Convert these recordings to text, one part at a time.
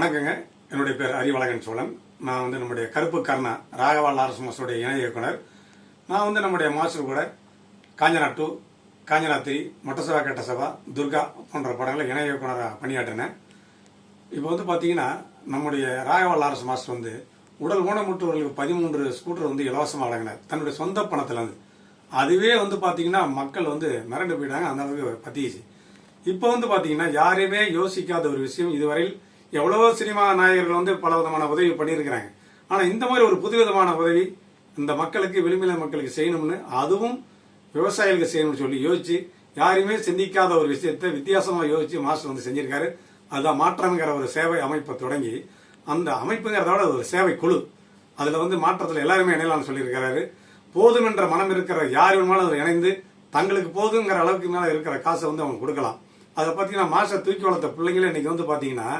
வணக்கங்க. என்னுடைய பேர் அறிவழகன் சோழன். நான் வந்து நம்முடைய கருப்பு கர்ணா ராகவா ஆர்எஸ் இணை இயக்குனர். நான் வந்து நம்முடைய மாஸ்டர் கூட காஞ்சனா டூ காஞ்சனா த்ரீ மொட்டசபா கெட்ட சபா துர்கா போன்ற படங்களை இணை இயக்குனராக பணியாற்றினேன் இப்போ வந்து பார்த்தீங்கன்னா நம்முடைய ராகவா லாரஸ் மாஸ்டர் வந்து உடல் ஊனமுற்றவர்களுக்கு பதிமூன்று ஸ்கூட்டர் வந்து இலவசமாக வழங்கினார். தன்னுடைய சொந்த பணத்திலேருந்து அதுவே வந்து பார்த்தீங்கன்னா மக்கள் வந்து மிரண்டு போயிட்டாங்க. அந்த அளவுக்கு பத்திச்சு இப்போ வந்து பார்த்தீங்கன்னா யாரையுமே யோசிக்காத ஒரு விஷயம் இதுவரையில் எவ்வளவோ சினிமா நாயகர்கள் வந்து பல விதமான உதவி பண்ணியிருக்கிறாங்க. ஆனால் இந்த மாதிரி ஒரு புது விதமான உதவி இந்த மக்களுக்கு விளிம்பில மக்களுக்கு செய்யணும்னு அதுவும் விவசாயிகளுக்கு செய்யணும்னு சொல்லி யோசிச்சு யாரையுமே சிந்திக்காத ஒரு விஷயத்தை வித்தியாசமா யோசிச்சு மாஸ்டர் வந்து செஞ்சிருக்காரு. அதுதான் மாற்றம்ங்கிற ஒரு சேவை அமைப்பை தொடங்கி அந்த அமைப்புங்கிறதோட ஒரு சேவை குழு. அதுல வந்து மாற்றத்தில் எல்லாருமே இணையலாம்னு சொல்லியிருக்கிறாரு. போதும் என்ற மனம் இருக்கிற யார் வேணுமாலும் அதில் இணைந்து தங்களுக்கு போதுங்கிற அளவுக்கு மேலே இருக்கிற காசை வந்து அவங்க கொடுக்கலாம். அதை பார்த்தீங்கன்னா மாஸ்டர் தூக்கி வளர்த்த பிள்ளைங்களே இன்னைக்கு வந்து பார்த்தீங்கன்னா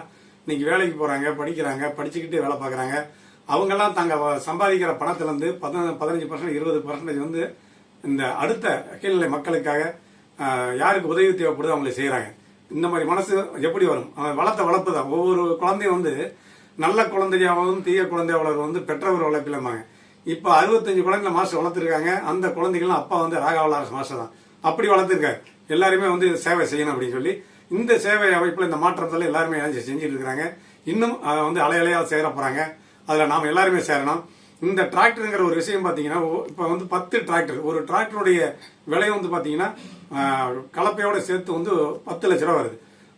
இன்னைக்கு வேலைக்கு போறாங்க படிக்கிறாங்க படிச்சுக்கிட்டு வேலை பார்க்குறாங்க. அவங்கெல்லாம் தாங்க வ- சம்பாதிக்கிற பணத்துல இருந்து பதின- பதினஞ்சு பர்சன்ட் இருபது பர்சன்டேஜ் வந்து இந்த அடுத்த கீழ்நிலை மக்களுக்காக யாருக்கு உதவி தேவைப்படுதோ அவங்களை செய்கிறாங்க இந்த மாதிரி மனசு எப்படி வரும்? அவன் வளர்த்த வளர்ப்பு தான். ஒவ்வொரு குழந்தையும் வந்து நல்ல குழந்தையாகவும் தீய குழந்தை வந்து பெற்றவர் வளர்ப்பிலமாங்க இப்போ அறுபத்தஞ்சு குழந்தைங்க மாஸ்டர் வளர்த்துருக்காங்க. அந்த குழந்தைகளும் அப்பா வந்து ராகவலாரஸ் மாஸ்டர் தான். அப்படி வளர்த்துருக்காரு. எல்லாருமே வந்து சேவை செய்யணும் அப்படின்னு சொல்லி இந்த சேவை அமைப்பில் இந்த மாற்றத்தில் எல்லாருமே இணைஞ்சு செஞ்சுட்டு இருக்கிறாங்க இன்னும் அதை வந்து அலையலையாக சேர போகிறாங்க அதில் நாம் எல்லாருமே சேரணும். இந்த டிராக்டருங்கிற ஒரு விஷயம் பார்த்தீங்கன்னா இப்போ வந்து பத்து டிராக்டர். ஒரு டிராக்டருடைய விலை வந்து பார்த்தீங்கன்னா கலப்பையோடு கலப்பையோட சேர்த்து வந்து பத்து லட்ச ரூபா வருது.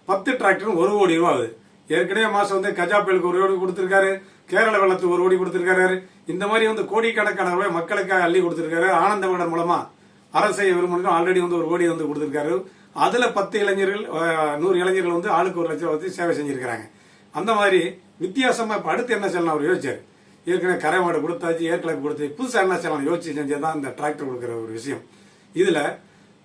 பத்து டிராக்டரும் ஒரு கோடி ரூபா ஆகுது. ஏற்கனவே மாதம் வந்து கஜா புயலுக்கு ஒரு கோடி கொடுத்துருக்காரு. கேரள வெள்ளத்துக்கு ஒரு கோடி கொடுத்துருக்காரு இந்த மாதிரி வந்து கோடிக்கணக்கான ரூபாய் மக்களுக்காக அள்ளி கொடுத்துருக்காரு ஆனந்த விகடன் மூலமா அரசை விரும்பணும் ஆல்ரெடி வந்து ஒரு கோடி வந்து கொடுத்துருக்காரு. அதில் பத்து இளைஞர்கள் நூறு இளைஞர்கள் வந்து ஆளுக்கு ஒரு லட்சம் வச்சு சேவை செஞ்சுருக்கிறாங்க. அந்த மாதிரி வித்தியாசமாக இப்போ அடுத்து என்ன செய்யலாம் அவர் யோசிச்சார். ஏற்கனவே கரை மாடு கொடுத்தாச்சு ஏற்கனவே கொடுத்து புதுசாக என்ன செய்யலாம் யோசிச்சு செஞ்சதுதான் இந்த டிராக்டர் கொடுக்குற ஒரு விஷயம். இதில்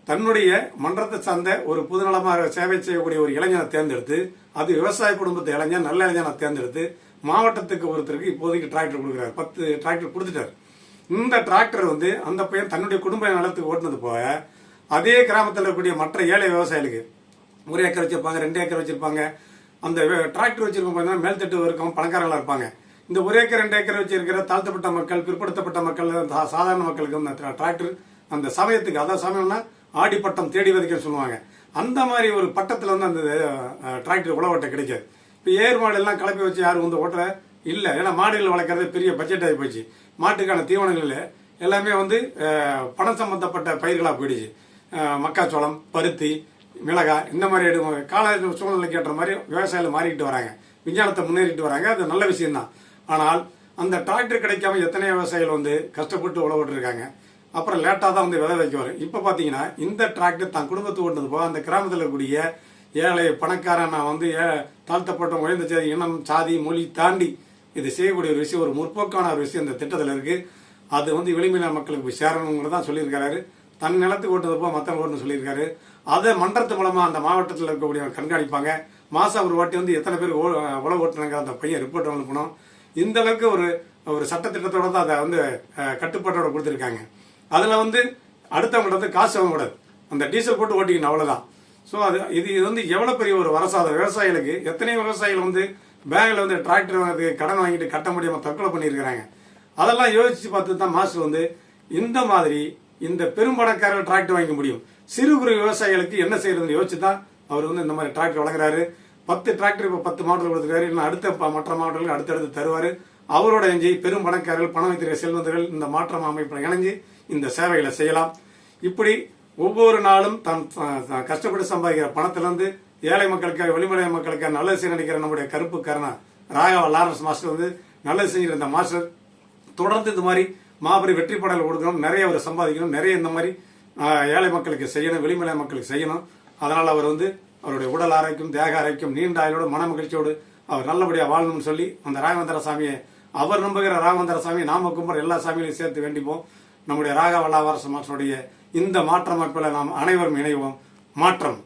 தன்னுடைய மன்றத்தை சார்ந்த ஒரு புதுநலமாக சேவை செய்யக்கூடிய ஒரு இளைஞனை தேர்ந்தெடுத்து அது விவசாய குடும்பத்து இளைஞன் நல்ல இளைஞனை தேர்ந்தெடுத்து மாவட்டத்துக்கு ஒருத்தருக்கு இப்போதைக்கு டிராக்டர் கொடுக்குறாரு. பத்து டிராக்டர் கொடுத்துட்டாரு. இந்த டிராக்டர் வந்து அந்த பையன் தன்னுடைய குடும்ப நலத்துக்கு ஓட்டுனது போக அதே கிராமத்தில் இருக்கக்கூடிய மற்ற ஏழை விவசாயிகளுக்கு ஒரு ஏக்கர் வச்சிருப்பாங்க ரெண்டு ஏக்கர் வச்சிருப்பாங்க. அந்த டிராக்டர் வச்சிருக்கோம் பார்த்தீங்கன்னா மேல்தட்டு இருக்கவங்க பணக்காரங்களா இருப்பாங்க. இந்த ஒரு ஏக்கர் ரெண்டு ஏக்கர் வச்சிருக்கிற தாழ்த்தப்பட்ட மக்கள் பிற்படுத்தப்பட்ட மக்கள் சாதாரண மக்களுக்கு அந்த டிராக்டர் அந்த சமயத்துக்கு அதான் சமயம்னா ஆடிப்பட்டம் தேடி வதைக்க சொல்லுவாங்க. அந்த மாதிரி ஒரு பட்டத்தில் வந்து அந்த டிராக்டர் உழவட்டை கிடைக்காது. இப்போ ஏர் மாடு எல்லாம் கலப்பி வச்சு யாரும் வந்து ஓட்டுற இல்லை ஏன்னா மாடுகள் வளர்க்குறது பெரிய பட்ஜெட் ஆகி போச்சு. மாட்டுக்கான தீவனங்கள் எல்லாமே வந்து பணம் சம்பந்தப்பட்ட பயிர்களாக போயிடுச்சு. மக்காச்சோளம் பருத்தி மிளகாய் இந்த மாதிரி எடு- கால சூழ்நிலைக்கு ஏற்ற மாதிரி விவசாயிகள் மாறிக்கிட்டு வராங்க. விஞ்ஞானத்தை முன்னேறிட்டு வராங்க. அது நல்ல விஷயம்தான். ஆனால் அந்த டிராக்டர் கிடைக்காம எத்தனை விவசாயிகள் வந்து கஷ்டப்பட்டு உழவிட்டுருக்காங்க அப்புறம் லேட்டாக தான் வந்து விதை வைக்குவார் இப்போ பார்த்தீங்கன்னா இந்த டிராக்டர் தான் குடும்பத்து ஓட்டுனது. போக அந்த கிராமத்தில் இருக்கக்கூடிய ஏழை பணக்காரன் நான் வந்து ஏ- தாழ்த்தப்பட்ட உயர்ந்த சாதி இனம் சாதி மொழி தாண்டி இது செய்யக்கூடிய ஒரு விஷயம் ஒரு முற்போக்கான ஒரு விஷயம் இந்த திட்டத்தில் இருக்கு. அது வந்து விளிம்பின மக்களுக்கு போய் தான் சொல்லியிருக்காரு. தன் நிலத்துக்கு ஓட்டுறது போக மற்ற ஓட்டுன்னு சொல்லியிருக்காரு. அதை மன்றத்து மூலமா அந்த மாவட்டத்தில் இருக்கக்கூடிய கண்காணிப்பாங்க. மாசம் ஒரு வாட்டி வந்து எத்தனை பேர் ஓ- உழவு ஓட்டுனாங்க அந்த பையன் ரிப்போர்ட் அனுப்பணும் இந்த அளவுக்கு ஒரு ஒரு சட்டத்திட்டத்தோட தான் அதை வந்து கட்டுப்பாட்டோட கொடுத்துருக்காங்க. அதில் வந்து அடுத்தவங்கள்ட்ட வந்து காசு வாங்கக்கூடாது அந்த டீசல் போட்டு ஓட்டிக்கணும் அவ்வளோதான் ஸோ அது இது இது வந்து எவ்வளோ பெரிய ஒரு வரசாத விவசாயிகளுக்கு எத்தனை விவசாயிகள் வந்து பேங்கில் வந்து டிராக்டர் வாங்கிறதுக்கு கடன் வாங்கிட்டு கட்ட முடியாமல் தற்கொலை பண்ணியிருக்கிறாங்க. அதெல்லாம் யோசிச்சு பார்த்து தான் மாஸ்டர் வந்து இந்த மாதிரி இந்த பெரும்பணக்காரர்கள் டிராக்டர் வாங்கிக்க முடியும். சிறு குறு விவசாயிகளுக்கு என்ன செய்யறதுன்னு யோசிச்சு தான் அவர் வந்து இந்த மாதிரி டிராக்டர் வழங்குறாரு பத்து டிராக்டர் இப்போ பத்து மாவட்டத்தில் கொடுத்துருக்காரு. இன்னும் அடுத்த ப- மற்ற மாவட்டங்களுக்கு அடுத்தடுத்து தருவார். அவரோட இணைஞ்சு பெரும் பணக்காரர்கள் பணம் வைத்திருக்கிற செல்வந்தர்கள் இந்த மாற்றம் அமைப்பில் இணைஞ்சு இந்த சேவைகளை செய்யலாம். இப்படி ஒவ்வொரு நாளும் தன் கஷ்டப்பட்டு சம்பாதிக்கிற பணத்திலிருந்து ஏழை மக்களுக்காக வெளிமலை மக்களுக்காக நல்லது செய்ய நினைக்கிற நம்முடைய கருப்பு கருணா ராகவ லாரன்ஸ் மாஸ்டர் வந்து நல்லது செஞ்சிருந்த இந்த மாஸ்டர். தொடர்ந்து இந்த மாதிரி மாபெரும் வெற்றி பாடல் கொடுக்கணும் நிறைய அவர் சம்பாதிக்கணும் நிறைய இந்த மாதிரி ஏழை மக்களுக்கு செய்யணும் வெளிமலை மக்களுக்கு செய்யணும். அதனால் அவர் வந்து அவருடைய உடல் ஆரோக்கியம் தேக ஆரோக்கியம் நீண்ட ஆயுளோடு மன மகிழ்ச்சியோடு அவர் நல்லபடியாக வாழணும்னு சொல்லி அந்த ராகவேந்திர சாமியை அவர் நம்புகிற ராகவேந்திர சாமியை நாம கும்புற எல்லா சாமிகளையும் சேர்த்து வேண்டிப்போம். நம்முடைய ராகவல்லாவரச மாஸ்டருடைய இந்த மாற்றம் அமைப்பில் நாம் அனைவரும் இணைவோம். மாற்றம்.